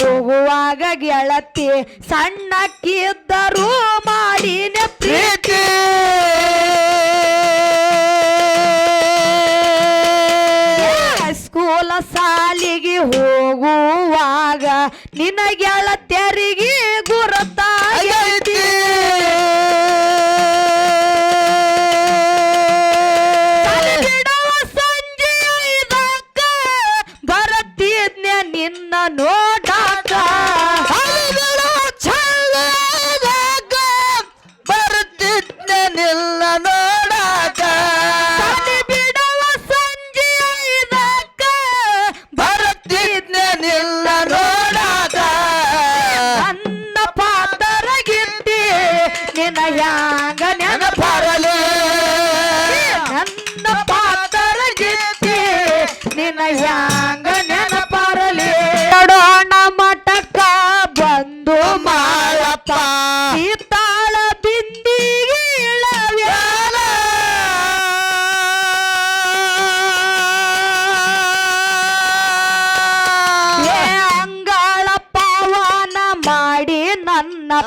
ಹೋಗುವಾಗ ಗೆಳತಿ ಸಣ್ಣಕ್ಕಿದ್ದರೂ ಮಾಡಿನ ಪ್ರೀತಿ. ಸ್ಕೂಲ ಸಾಲಿಗೆ ಹೋಗುವಾಗ ನಿನ್ನ ಗೆಳತಿಯರಿಗೆ ಗುರುತಾಗೈತಿ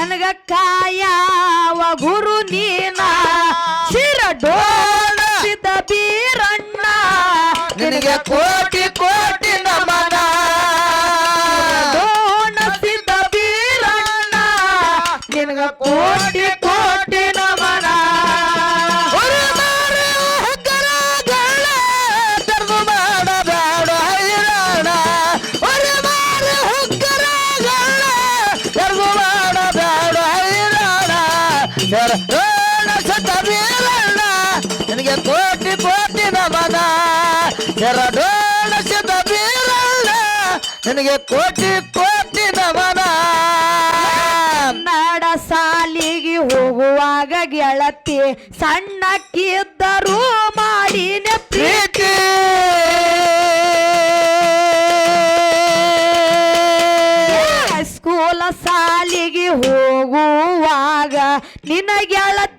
ನನಗ ಕಾಯಾವ ಗುರು ನೀನ? ಶಿರಡೋಣಿದ ಬೀರಣ್ಣ. ನಿನಗೆ ಕೋಟಿ ಕೋಟಿ ನಮನ. ಡೋಣಸಿದ ಬೀರಣ್ಣ. ನಿನಗ ಕೋಟಿ ಕೋಟಿ ಬೀರಣ್ಣ ನಿನಗೆ ಕೋಟಿ ಕೋಟಿ ನಮನ. ನಾಡ ಸಾಲಿಗೆ ಹೋಗುವಾಗ ಗೆಳತಿ ಸಣ್ಣಕ್ಕಿದ್ದರೂ ಮಾಡಿನ ಪ್ರೀತಿ. ಸ್ಕೂಲ ಸಾಲಿಗೆ ಹೋಗುವಾಗ ನಿನ್ನ ಗೆಳತಿಯರಿಗೆ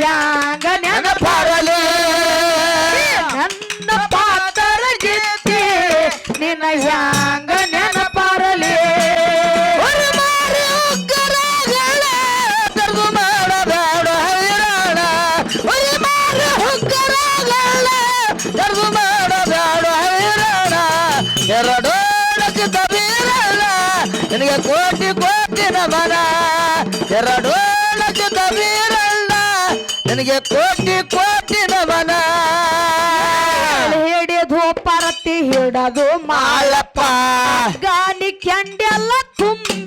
ನಿನ್ನ ಹ್ಯಾಂಗ ನೆನಪಾರಲಿ ನನ್ನ ಪಾತರ ಗಿಟ್ಟಿ ನಿನ್ನ ಹ್ಯಾಂಗ ನೆನಪರಲಿ ಉರಿ ಮಾರಿ ಉಗ್ಗರಗಳ ತೆರೆದು ಮಾಡಬೇಡ ಹೈರಾಣ ಉರಿ ಮಾರಿ ಉಗ್ಗರಗಳ ತೆರೆದು ಮಾಡಬೇಡ ಹೈರಾಣ ಎರಡೋಳಕ್ಕೆ ಬೀರಲ್ಲ ನಿನಗೆ ಕೋಟಿ ಕೋಟಿ ನಮನ ಎರಡೋಳಕ್ಕೆ ಬೀರಲ್ಲ ನಿನಗೆ ಕೋಟಿ ಕೋಟಿ ನಮನ. ಹಿಡಿದು ಪರತಿ ಹಿಡದು ಮಾಳಪ್ಪ ಗಾನಿ ಕೆಂಡೆಲ್ಲ ತುಂಬ್ಯಾನ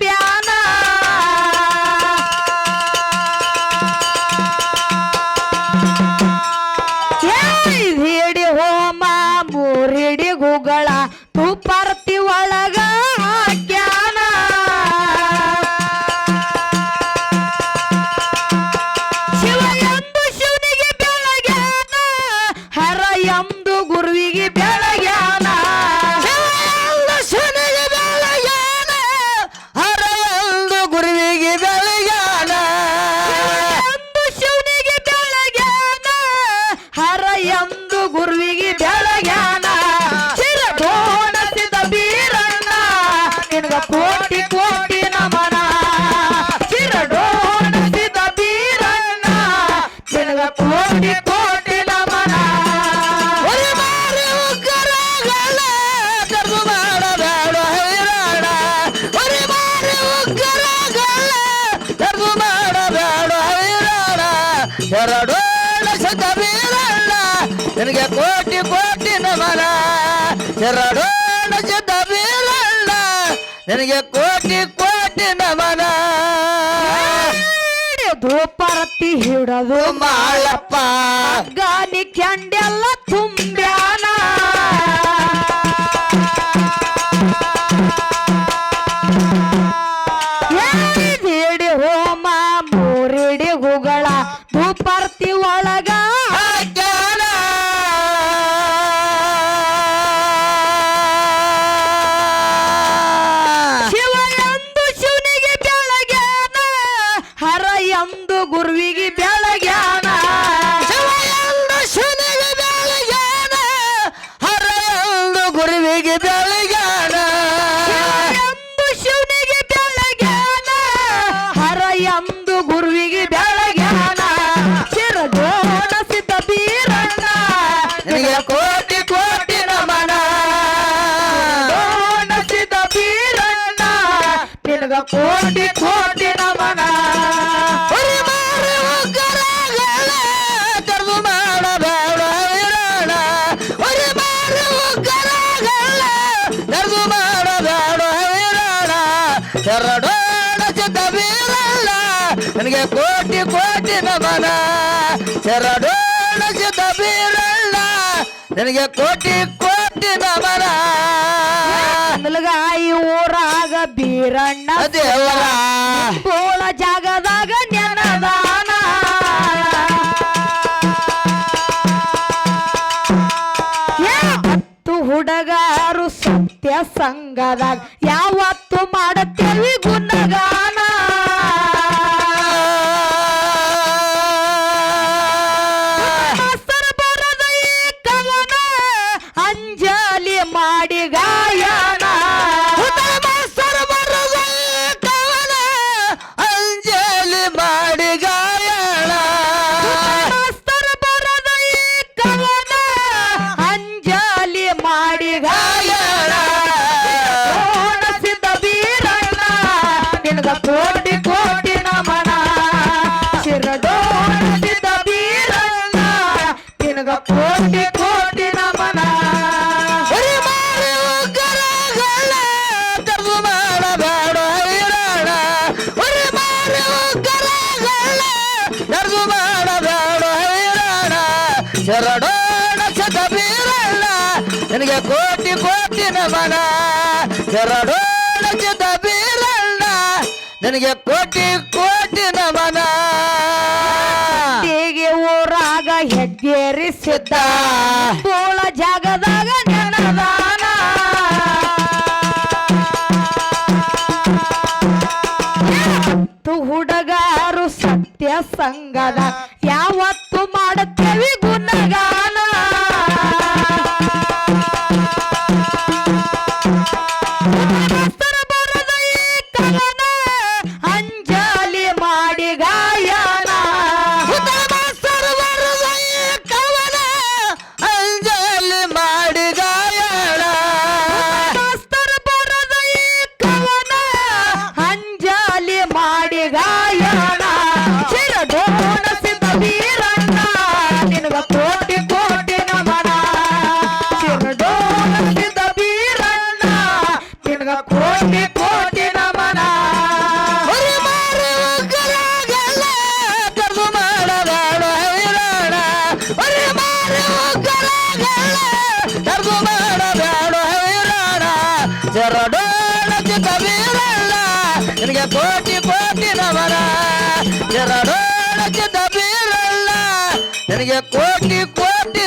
ಗುರುವಿಗೆ ಬೆಳಗ್ಯಾನ ನಿನಗೆ ಕೋಟಿ ಕೋಟಿ ನಮನ ಶರಣೋಣ ಸಿದ್ಧ ಬೀರಣ್ಣ ನಿನಗೆ ಕೋಟಿ ಕೋಟಿ ನಮನ ಧೂಪಾರತಿ ಹಿಡದು ಮಾಳಪ್ಪ. ಗಾನಿ ಕ್ಯಾಂಡೆಲ್ಲ ತುಂಬ್ಯಾನ ಕೋಟಿ ಕೋಟಿ ನಮನ ಉರಿ ಮಾರಿ ಉಗ್ಗರಾಗಲ ಕರ್ದು ಮಾಡಬೇಡ ವೀರಣ್ಣ ಉರಿ ಮಾರಿ ಉಗ್ಗರಾಗಲ ಕರ್ದು ಮಾಡಬೇಡ ವೀರಣ್ಣ ಶರಣೋಣ ಸಿದ್ಧ ವೀರಣ್ಣ ನನಗೆ ಕೋಟಿ ಕೋಟಿ ನಮನ ಶರಣೋಣ ಸಿದ್ಧ ವೀರಣ್ಣ ನನಗೆ ಕೋಟಿ ಕೋಟಿ ನಮನ ನನಗ ಈ ಊರಾಗ ಬೀರಣ್ಣ ದೇವರ ಬೋಳ ಜಾಗದಾಗ ನೆನದಾನ. ಹತ್ತು ಹುಡುಗಾರು ಸತ್ಯ ಸಂಘದಾಗ ಯಾವತ್ತು ಮಾಡತ್ತೇವಿ ಕೋಟಿ ಕೋಟಿ ನಮನ ಶಿರದೋಡಿಸಿದ ಬೀರಣ್ಣ ನಿನಗ ಕೋಟಿ ಕೋಟಿ ನಮನ ಉರಿ ಮಾರಿ ಉಗ್ಗರಗಳ ಕರ್ದು ಮಾಡಬೇಡ ವೀರಣ್ಣ ಉರಿ ಮಾರಿ ಉಗ್ಗರಗಳ ಕರ್ದು ಮಾಡಬೇಡ ವೀರಣ್ಣ ಶರಣೋಣ ಸದ ಬೀರಣ್ಣ ನಿನಗೆ ಕೋಟಿ ಕೋಟಿ ನಮನ ಶರಣೋಣ ಸದ ಬೀರಣ್ಣ ನಿನಗೆ ಕೋಟಿ ಕೋಟಿ ನಮನ ಹೀಗೆ ಊರಾಗ ಹೆಗ್ಗೇರಿ ತೋಳ ಜಾಗದಾಗ ಹುಡುಗಾರು ಸತ್ಯ ಸಂಗದ ಯಾವತ್ತು ಮಾಡುತ್ತೇವಿ ಜರಡೋಣ ಚಿತ್ತ ವೀರಣ್ಣ ನಿನಗೆ ಕೋಟಿ ಕೋಟಿ ನಮನ ಜರಡೋಣ ಚಿತ್ತ ವೀರಣ್ಣ ನಿನಗೆ ಕೋಟಿ ಕೋಟಿ